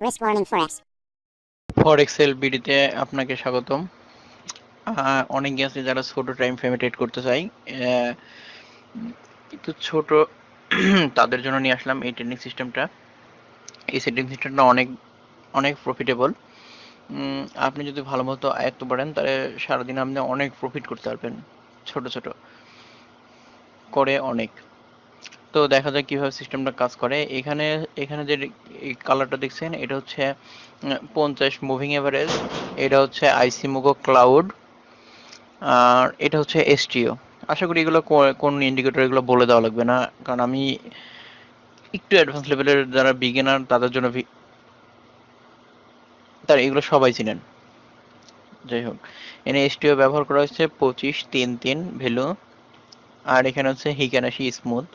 Forex. ফরেক্সেল বিডিতে আপনাকে স্বাগতম। অনেকে আছে যারা ছোট টাইম ফ্রেমে ট্রেড করতে চাই ছোট তাদের জন্য নিয়ে আসলাম এই ট্রেডিং সিস্টেমটা এই সেটিং সিস্টেমটা অনেক অনেক প্রফিটেবল আপনি যদি ভালো মতো আয়ত্ত পারেন তাহলে সারাদিন আপনি অনেক প্রফিট করতে পারবেন। ছোট ছোট। করে অনেক। তো দেখা যাক কীভাবে সিস্টেমটা কাজ করে। এখানে এখানে যে কালারটা দেখছেন, এটা হচ্ছে পঞ্চাশ মুভিং এভারেজ এটা হচ্ছে আইসি মুগো ক্লাউড আর এটা হচ্ছে এসটিও আশা করি এগুলো কোন ইন্ডিকেটর এগুলো বলে দেওয়া লাগবে না, কারণ আমি একটু অ্যাডভান্স লেভেলের যারা বিগিনার তাদের জন্য তার এগুলো সবাই চিনেন। যাই হোক এনে এসটিও ব্যবহার করা হচ্ছে পঁচিশ তিন তিন ভ্যালু, আর এখানে হচ্ছে হিকানাশি স্মুথ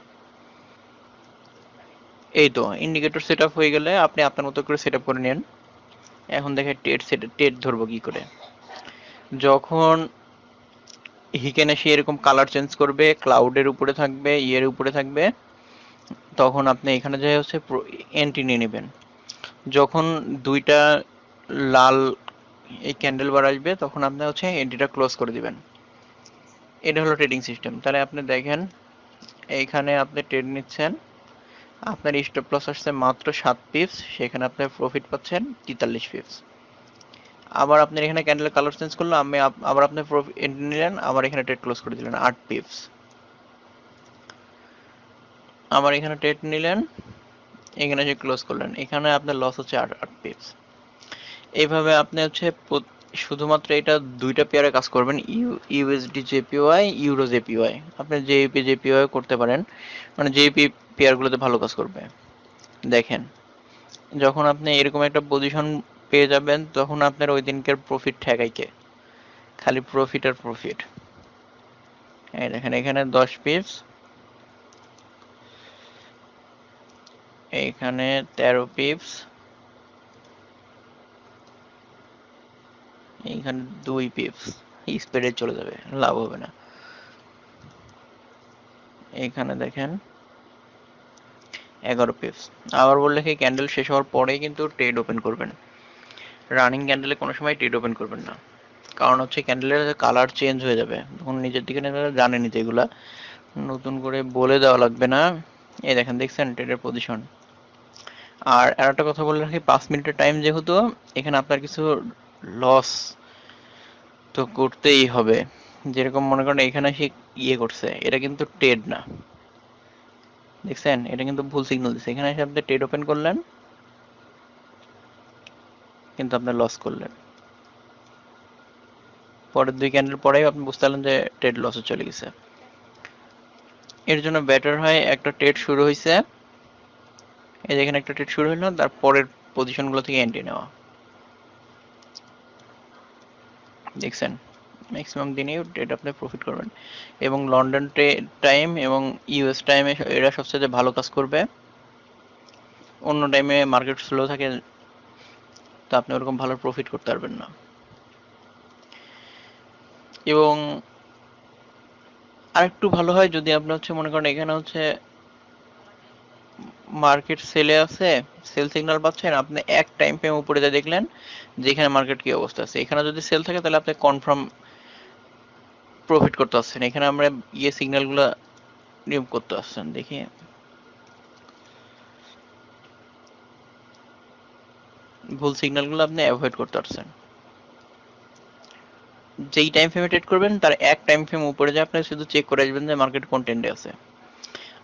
এই তো ইন্ডিকেটর সেট আপ হয়ে গেলে আপনি আপনার মতো করে সেট আপ করে নেন। এখন দেখে টেট সেট টেট ধরবো কি করে? যখন হিকেনাশি এরকম কালার চেঞ্জ করবে ক্লাউডের উপরে থাকবে ইয়ের উপরে থাকবে, তখন আপনি এখানে যে হচ্ছে এন্ট্রি নিয়ে নেবেন। যখন দুইটা লাল এই ক্যান্ডেল বার আসবে, তখন আপনি হচ্ছে এন্ট্রিটা ক্লোজ করে দিবেন। এটা হলো ট্রেডিং সিস্টেম তাহলে আপনি দেখেন, এইখানে আপনি ট্রেড নিচ্ছেন। আপনার স্টপ লস আসছে মাত্র সাত পিপস সেখানে আপনি প্রফিট পাচ্ছেন তেতাল্লিশ পিপস আবার আপনি এখানে ক্যান্ডেল কালার চেঞ্জ করল, আমি আবার আপনি এন্ট্রি নিলেন, আবার এখানে ট্রেড ক্লোজ করে দিলেন আট পিপস আবার এখানে ট্রেড নিলেন, এখানে এসে ক্লোজ করলেন, এখানে আপনার লস হচ্ছে আট আট পিপস এইভাবে আপনি হচ্ছে শুধুমাত্র এটা দুইটা পেয়ারে কাজ করবেন U USD JPY euro JPY আপনি জেপি জেপিওয়াই করতে পারেন। মানে জেপি পেয়ারগুলোতে ভালো কাজ করবে। দেখেন, যখন আপনি এরকম একটা পজিশন পেয়ে যাবেন, তখন আপনার ওই দিনকার প্রফিট ঠেকাইকে খালি প্রফিট আর প্রফিট এই দেখেন, এখানে দশ পিস এইখানে তেরো পিপস এইখানে দুই পিপস স্প্রেডে চলে যাবে, লাভ হবে না। এইখানে দেখেন, এগারো পিপস আবার বললে কি ক্যান্ডেল শেষ হওয়ার পরেই কিন্তু ট্রেড ওপেন করবেন। রানিং ক্যান্ডেলে কোনো সময় ট্রেড ওপেন করবেন না। কারণ হচ্ছে ক্যান্ডেলের কালার চেঞ্জ হয়ে যাবে। তখন নিজের দিকে জানেনি তো এগুলা। নতুন করে বলে দেওয়া লাগবে না। এই দেখেন, দেখছেন ট্রেডের পজিশন আর আর একটা কথা বলে রাখি, পাঁচ মিনিটের টাইম যেহেতু, এখানে আপনার কিছু লস তো করতেই হবে। যেরকম মনে করেন এখানে সে ইয়ে করছে, এটা কিন্তু ট্রেড না। দেখছেন? এটা কিন্তু ভুল সিগন্যাল দিচ্ছে এখানে এসে আপনি ট্রেড ওপেন করলেন, কিন্তু আপনি লস করলেন। পরের দুই ক্যান্ডেল পরেই আপনি বুঝতে পারলেন যে ট্রেড লসে চলে গেছে। এর জন্য বেটার হয় একটা ট্রেড শুরু হয়েছে এই যে এখানে একটা ট্রেড শুরু হলো তার পরের পজিশনগুলো থেকে এন্ট্রি নেওয়া। দেখছেন? ম্যাক্সিমাম দিনেই ট্রেড আপনি প্রফিট করবেন। এবং লন্ডন টাইম এবং ইউএস টাইমে এরা সবচেয়ে ভালো কাজ করবে। অন্য টাইমে মার্কেট স্লো থাকে, তো আপনি ওরকম ভালো প্রফিট করতে পারবেন না। এবং আরেকটু ভালো হয় যদি আপনি হচ্ছে মনে করেন এখানে হচ্ছে মার্কেট সেলে আছে, সেল সিগন্যাল পাচ্ছেন, আপনি এক টাইম ফ্রেম উপরে যা দেখলেন যে এখানে মার্কেট কি অবস্থা আছে। এখানে যদি সেল থাকে, তাহলে আপনি কনফার্ম প্রফিট করতে পারছেন এখানে আমরা ইয়ে সিগন্যালগুলো নিয়োগ করতে পারছেন দেখি। ভুল সিগন্যালগুলো আপনি অ্যাভয়েড করতে পারছেন যেই টাইম ফ্রেমে ট্রেড করবেন, তার এক টাইম ফ্রেম উপরে যে আপনি শুধু চেক করে আসবেন যে মার্কেট কোন ট্রেন্ডে আছে।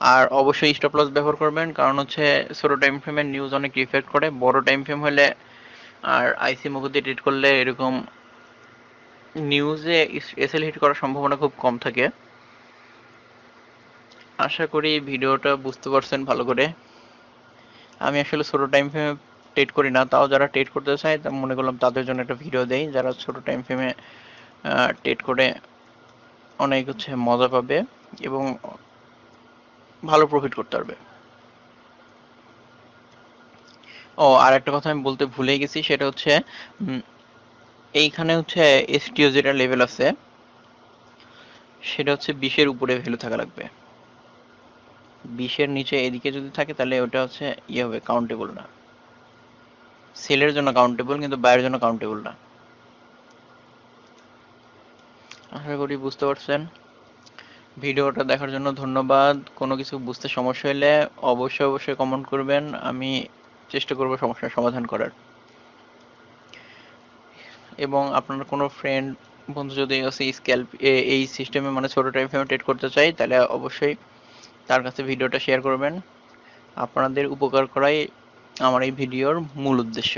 আর অবশ্যই স্টপ লস ব্যবহার করবেন, কারণ হচ্ছে ছোট টাইম ফ্রেমের নিউজ অনেক রিফ্লেক্ট করে। বড় টাইম ফ্রেম হলে আর আইসি মুখ দিয়ে ট্রেড করলে এরকম নিউজে এসএল হিট করার সম্ভাবনা খুব কম থাকে। আশা করি ভিডিওটা বুঝতে পারছেন ভালো করে। আমি আসলে ছোট টাইম ফ্রেমে ট্রেড করি না, তাও যারা ট্রেড করতে চায়, তা মনে করলাম তাদের জন্য একটা ভিডিও দেই। যারা ছোট টাইম ফ্রেমে ট্রেড করে অনেক হচ্ছে মজা পাবে এবং ভালো প্রফিট করতে পারবে। ও, আর একটা কথা আমি বলতে ভুলে গেছি, সেটা হচ্ছে এইখানে হচ্ছে এসটিও যেটা লেভেল আছে, সেটা হচ্ছে বিশের উপরে ভ্যালু থাকা লাগবে। বিশের নিচে এদিকে যদি থাকে, তাহলে ওটা হচ্ছে ইয়ে হবে কাউন্টেবল না। সেলের জন্য কাউন্টেবল কিন্তু বাইরের জন্য কাউন্টেবল না। আশা করি বুঝতে পারছেন। ভিডিওটা দেখার জন্য ধন্যবাদ। কোনো কিছু বুঝতে সমস্যা হলে অবশ্যই অবশ্যই কমেন্ট করবেন। আমি চেষ্টা করব সমস্যার সমাধান করার। এবং আপনার কোনো ফ্রেন্ড বন্ধু যদি হচ্ছে স্ক্যাল্প এই সিস্টেমে মানে ছোট টাইম ফ্রেমে ট্রেড করতে চাই তাহলে অবশ্যই তার কাছে ভিডিওটা শেয়ার করবেন। আপনাদের উপকার করাই আমার এই ভিডিওর মূল উদ্দেশ্য।